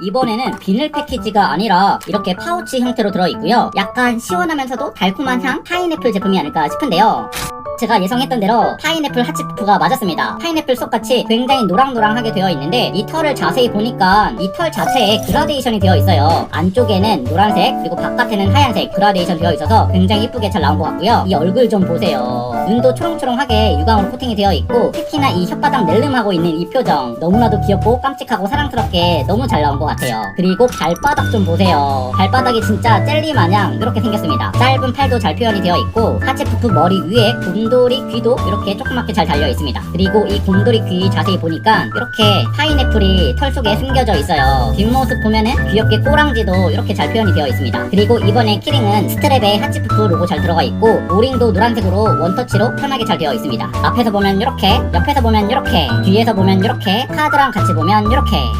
이번에는 비닐 패키지가 아니라 이렇게 파우치 형태로 들어있고요. 약간 시원하면서도 달콤한 향 파인애플 제품이 아닐까 싶은데요. 제가 예상했던 대로 파인애플 하치푸프가 맞았습니다. 파인애플 속같이 굉장히 노랑노랑하게 되어 있는데 이 털을 자세히 보니까 이 털 자체에 그라데이션이 되어 있어요. 안쪽에는 노란색 그리고 바깥에는 하얀색 그라데이션 되어 있어서 굉장히 이쁘게 잘 나온 것 같고요. 이 얼굴 좀 보세요. 눈도 초롱초롱하게 유광으로 코팅이 되어 있고 특히나 이 혓바닥 낼름하고 있는 이 표정 너무나도 귀엽고 깜찍하고 사랑스럽게 너무 잘 나온 것 같아요. 그리고 발바닥 좀 보세요. 발바닥이 진짜 젤리 마냥 이렇게 생겼습니다. 짧은 팔도 잘 표현이 되어 있고 하체푸프 머리 위에 곰돌이 귀도 이렇게 조그맣게 잘 달려 있습니다. 그리고 이 곰돌이 귀 자세히 보니까 이렇게 파인애플이 털 속에 숨겨져 있어요. 뒷모습 보면은 귀엽게 꼬랑지도 이렇게 잘 표현이 되어 있습니다. 그리고 이번에 키링은 스트랩에 하치푸프 로고 잘 들어가 있고 오링도 노란색으로 원터치로 편하게 잘 되어 있습니다. 앞에서 보면 이렇게, 옆에서 보면 이렇게, 뒤에서 보면 이렇게, 카드랑 같이 보면 이렇게